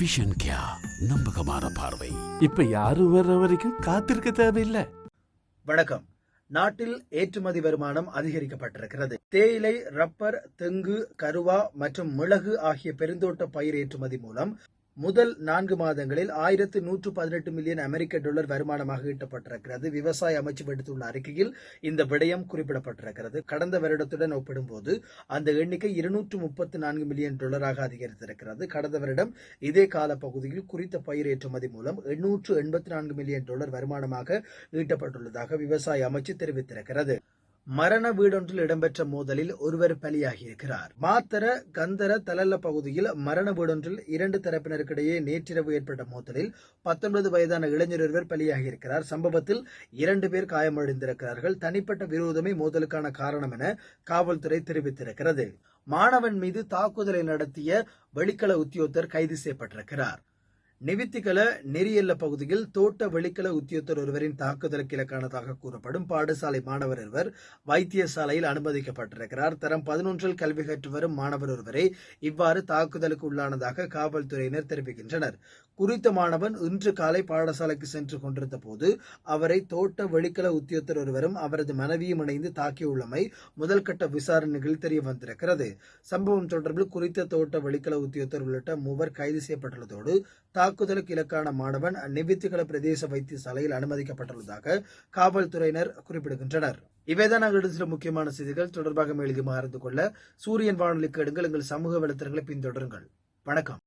Vision கியா நம்பகமான பார்வை. இப்ப யாரும் வர்ற வரைக்கும் காத்திருக்க தேவையில்லை. வணக்கம். நாட்டில் ஏற்றுமதி வருமானம் அதிகரிக்கப்பட்டிருக்கிறது. தேயிலை ரப்பர் தெங்கு கருவா மற்றும் மிளகு ஆகிய பெருந்தோட்ட பயிர் ஏற்றுமதி மூலம் முதல் நான்கு மாதங்களில் ஆயிரத்து நூற்று பதினெட்டு மில்லியன் அமெரிக்க டாலர் வருமானமாக ஈட்டப்பட்டிருக்கிறது. விவசாய அமைச்சு விடுத்துள்ள அறிக்கையில் இந்த விடயம் குறிப்பிடப்பட்டிருக்கிறது. கடந்த வருடத்துடன் ஒப்பிடும்போது அந்த எண்ணிக்கை இருநூற்று முப்பத்து நான்கு மில்லியன் டாலராக அதிகரித்திருக்கிறது. கடந்த வருடம் இதே கால பகுதியில் குறித்த பயிர் ஏற்றுமதி மூலம் எண்ணூற்று எண்பத்தி நான்கு மில்லியன் டாலர் வருமானமாக ஈட்டப்பட்டுள்ளதாக விவசாய அமைச்சு தெரிவித்திருக்கிறது. மரண வீடொன்றில் இடம்பெற்ற மோதலில் ஒருவர் பலியாகியிருக்கிறார். மாத்தர கந்தர தலல்ல பகுதியில் மரண வீடொன்றில் இரண்டு தரப்பினருக்கிடையே நேற்றிரவு ஏற்பட்ட மோதலில் பத்தொன்பது வயதான இளைஞர் ஒருவர் பலியாகியிருக்கிறார். சம்பவத்தில் இரண்டு பேர் காயமடைந்திருக்கிறார்கள். தனிப்பட்ட விரோதமே மோதலுக்கான காரணம் என காவல்துறை தெரிவித்திருக்கிறது. மாணவன் மீது தாக்குதலை நடத்திய வெளிக்கள உத்தியோகத்தர் கைது செய்யப்பட்டிருக்கிறார். நிவித்திகல நெறியல்ல பகுதியில் தோட்ட வெளிக்கல உத்தியோத்தர் ஒருவரின் தாக்குதலுக்கு இலக்கானதாக கூறப்படும் பாடசாலை மாணவர் ஒருவர் வைத்தியசாலையில் அனுமதிக்கப்பட்டிருக்கிறார். தரம் பதினொன்றில் கல்வி கற்று வரும் மாணவர் ஒருவரை இவ்வாறு தாக்குதலுக்கு உள்ளானதாக காவல்துறையினர் தெரிவிக்கின்றனர். குறித்த மாணவன் இன்று காலை பாடசாலைக்கு சென்று கொண்டிருந்த போது அவரை தோட்ட வெளிக்கல உத்தியோத்தர் ஒருவரும் அவரது மனைவியும் இணைந்து தாக்கியுள்ளமை முதல்கட்ட விசாரணைகளில் தெரிய வந்திருக்கிறது. சம்பவம் தொடர்பில் குறித்த தோட்ட வெளிக்கல உத்தியோத்தர் உள்ளிட்ட மூவர் கைது செய்யப்பட்டுள்ளதோடு தாக்குதலுக்கு இலக்கான மாணவன் அந்நிவித்துகள பிரதேச வைத்தியசாலையில் அனுமதிக்கப்பட்டுள்ளதாக காவல்துறையினர் குறிப்பிடுகின்றனர். இவைதான் நாங்கள் சில முக்கியமான செய்திகள். தொடர்பாக மேலும் அறிந்து கொள்ள சூரியன் வானொலிக்கு எடுங்கள். எங்கள் சமூக வலைத்தளங்களை பின்தொடருங்கள். வணக்கம்.